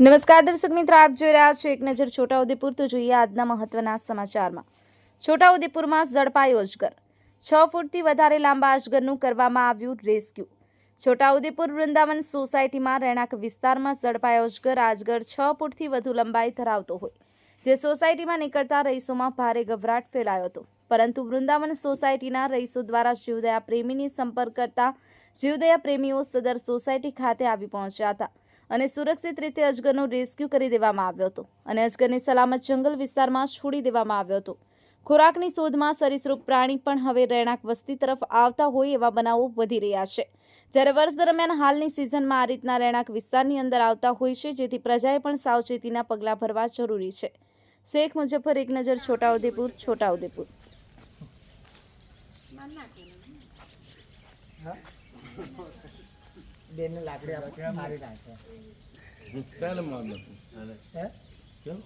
નમસ્કાર દર્શક મિત્રો, આપ જોઈ રહ્યા છો એક નજર છોટાઉદેપુર. તો જોઈએ આજના મહત્વના સમાચારમાં. છોટાઉદેપુરમાં ઝડપાયો અજગર. છ ફૂટથી વધારે લાંબા અજગરનું કરવામાં આવ્યું રેસ્ક્યુ. છોટાઉદેપુર વૃંદાવન સોસાયટીમાં રહેણાંક વિસ્તારમાં ઝડપાયો અજગર. આજગર છ ફૂટથી વધુ લંબાઈ ધરાવતો હોય. જે સોસાયટીમાં નીકળતા રહીશોમાં ભારે ગભરાટ ફેલાયો હતો. પરંતુ વૃંદાવન સોસાયટીના રહીશો દ્વારા જીવદયા પ્રેમીની સંપર્ક કરતા જીવદયા પ્રેમીઓ સદર સોસાયટી ખાતે આવી પહોંચ્યા હતા. અને સુરક્ષિત રીતે અજગરનું રેસ્ક્યુ કરી દેવામાં આવ્યો હતો અને અજગરને સલામત જંગલ વિસ્તારમાં છોડી દેવામાં આવ્યો હતો. ખોરાકની શોધમાં સરિસૃપ પ્રાણી પણ હવે રહેણાંક વસ્તી તરફ આવતા હોય એવા બનાવો વધી રહ્યા છે. જ્યારે વર્ષ દરમિયાન હાલની સિઝનમાં આ રીતના રહેણાંક વિસ્તારની અંદર આવતા હોય છે જેથી પ્રજાએ પણ સાવચેતીના પગલાં ભરવા જરૂરી છે. શેખ મુજફ્ફર એક નજર છોટાઉદેપુર છોટાઉદેપુર. બેન લાકડી આપણે મારી નાખે. ચાલ નાખું હે? કેમ?